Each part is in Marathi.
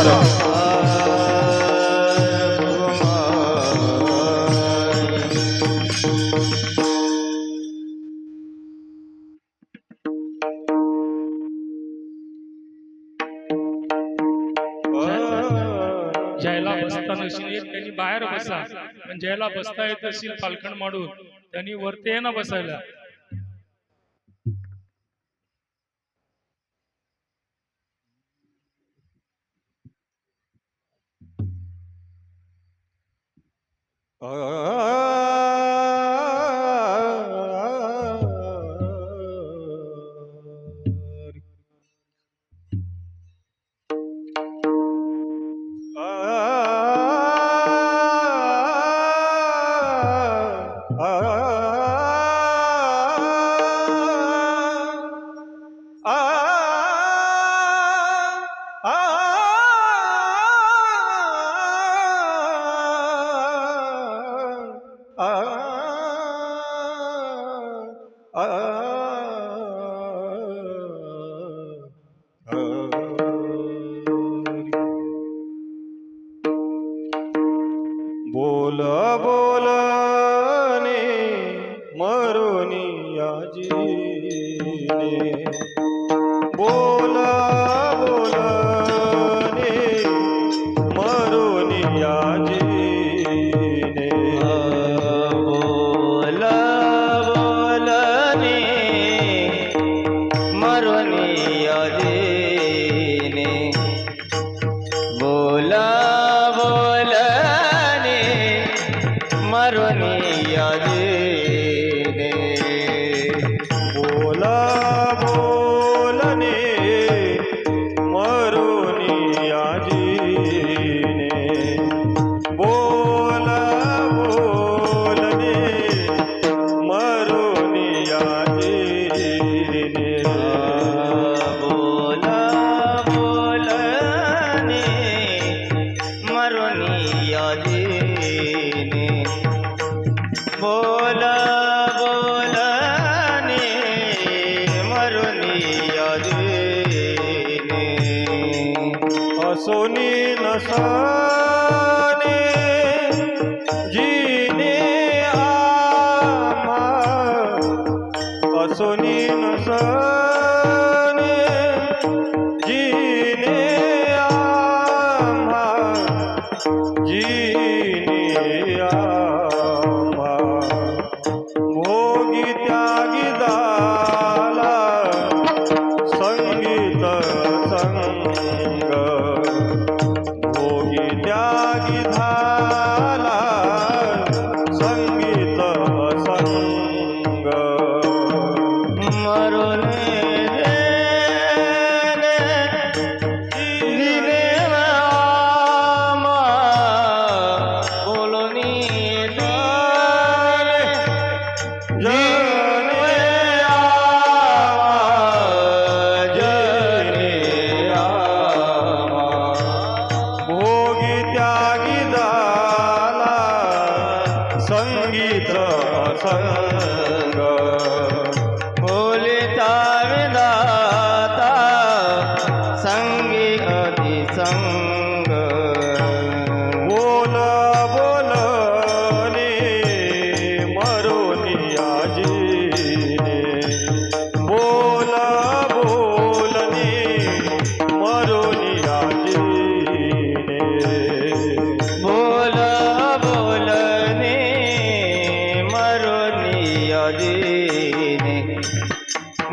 जयला बसता नसेल त्यांनी बाहेर बसा. पण जयला बसता येत असेल पालखण माडून त्यांनी वरती ये ना बसायला. 哎呀哎呀哎呀哎呀 बोल बोलने मरुनियाजी ने। बोल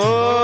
Oh.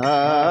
Ah.